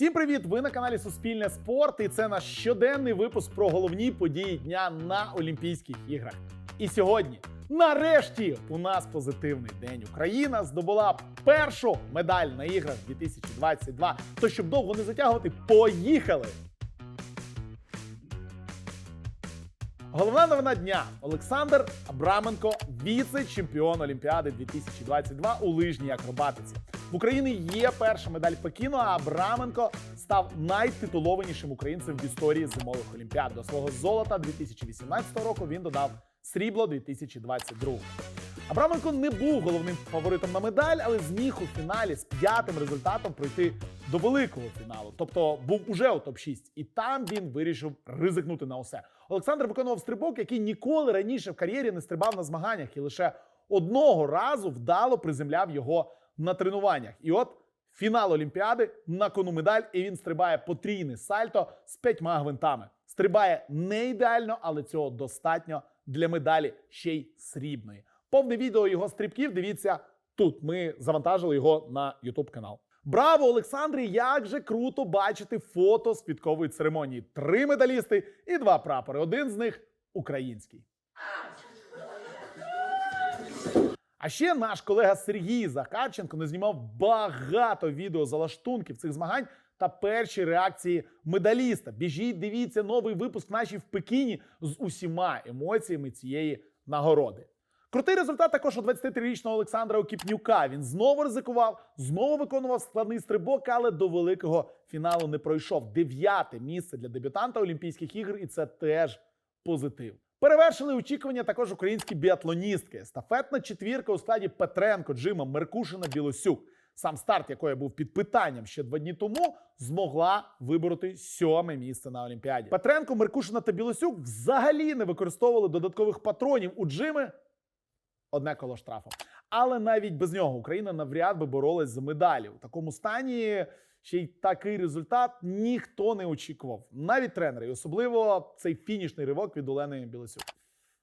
Всім привіт! Ви на каналі Суспільне Спорт, і це наш щоденний випуск про головні події дня на Олімпійських іграх. І сьогодні, нарешті, у нас позитивний день. Україна здобула першу медаль на іграх 2022. То щоб довго не затягувати, поїхали! Головна новина дня: Олександр Абраменко, віце-чемпіон Олімпіади 2022 у лижній акробатиці. В Україні є перша медаль Пекіну, а Абраменко став найтитулованішим українцем в історії зимових олімпіад. До свого золота 2018 року він додав срібло 2022. Абраменко не був головним фаворитом на медаль, але зміг у фіналі з п'ятим результатом пройти до великого фіналу. Тобто був уже у топ-6. І там він вирішив ризикнути на усе. Олександр виконував стрибок, який ніколи раніше в кар'єрі не стрибав на змаганнях, і лише одного разу вдало приземляв його на тренуваннях. І от фінал Олімпіади на кону медаль, і він стрибає потрійне сальто з п'ятьма гвинтами. Стрибає не ідеально, але цього достатньо для медалі ще й срібної. Повне відео його стрибків дивіться тут. Ми завантажили його на YouTube канал. Браво, Олександрі! Як же круто бачити фото з квіткової церемонії. Три медалісти і два прапори. Один з них український. А ще наш колега Сергій Захарченко не знімав багато відео залаштунків цих змагань та перші реакції медаліста. Біжіть, дивіться новий випуск нашій в Пекіні з усіма емоціями цієї нагороди. Крутий результат також у 23-річного Олександра Окіпнюка. Він знову ризикував, знову виконував складний стрибок, але до великого фіналу не пройшов. Дев'яте місце для дебютанта Олімпійських ігор, і це теж позитив. Перевершили очікування також українські біатлоністки. Естафетна четвірка у складі Петренко, Джима, Меркушина, Білосюк. Сам старт, якої був під питанням ще два дні тому, змогла вибороти сьоме місце на Олімпіаді. Петренко, Меркушина та Білосюк взагалі не використовували додаткових патронів у Джими. Одне коло штрафу. Але навіть без нього Україна навряд би боролась за медалі. У такому стані ще й такий результат ніхто не очікував. Навіть тренери, і особливо цей фінішний ривок від Олени Білосюк.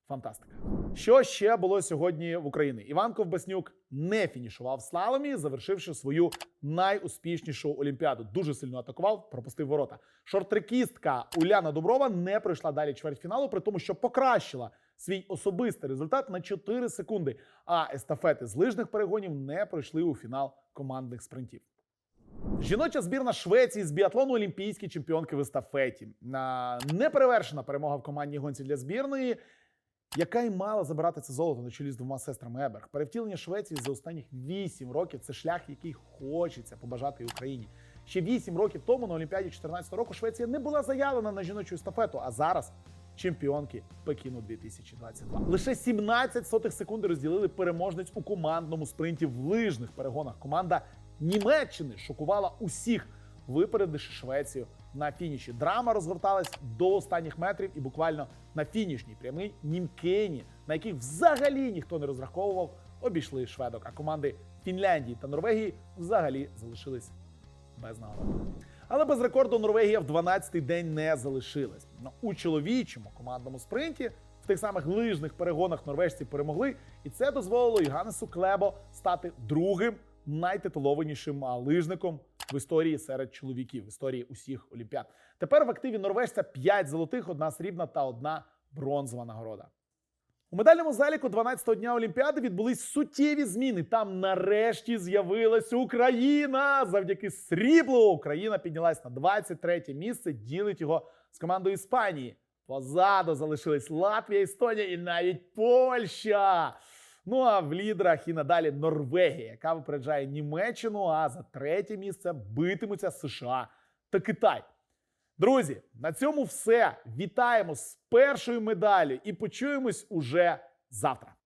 Фантастика. Що ще було сьогодні в Україні? Іван Ковбаснюк не фінішував в слаломі, завершивши свою найуспішнішу олімпіаду. Дуже сильно атакував, пропустив ворота. Шортрекістка Уляна Доброва не пройшла далі чвертьфіналу, при тому, що покращила свій особистий результат на 4 секунди. А естафети з лижних перегонів не пройшли у фінал командних спринтів. Жіноча збірна Швеції з біатлону олімпійські чемпіонки в естафеті. Неперевершена перемога в командній гонці для збірної, яка й мала забирати це золото на чолі з двома сестрами Еберг. Перевтілення Швеції за останніх 8 років це шлях, який хочеться побажати Україні. Ще 8 років тому на Олімпіаді 2014 року Швеція не була заявлена на жіночу естафету, а зараз чемпіонки Пекіну 2022. Лише 17 сотих секунди розділили переможниць у командному спринті в лижних перегонах. Команда Німеччини шокувала усіх, випередивши Швецію на фініші. Драма розгорталась до останніх метрів, і буквально на фінішній прямий німкені, на яких взагалі ніхто не розраховував, обійшли шведок. А команди Фінляндії та Норвегії взагалі залишились без нагороди. Але без рекорду Норвегія в 12-й день не залишилась. Ну, у чоловічому командному спринті в тих самих лижних перегонах норвежці перемогли, і це дозволило Йоганнесу Клебо стати другим найтитулованішим лижником в історії серед чоловіків, в історії усіх олімпіад. Тепер в активі норвежця 5 золотих, одна срібна та одна бронзова нагорода. У медальному заліку 12-го дня Олімпіади відбулись суттєві зміни. Там нарешті з'явилась Україна. Завдяки сріблу Україна піднялась на 23 місце, ділить його з командою Іспанії. Позаду залишились Латвія, Естонія і навіть Польща. Ну а в лідерах і надалі Норвегія, яка випереджає Німеччину. А за третє місце битимуться США та Китай. Друзі, на цьому все. Вітаємо з першою медаллю і почуємось уже завтра.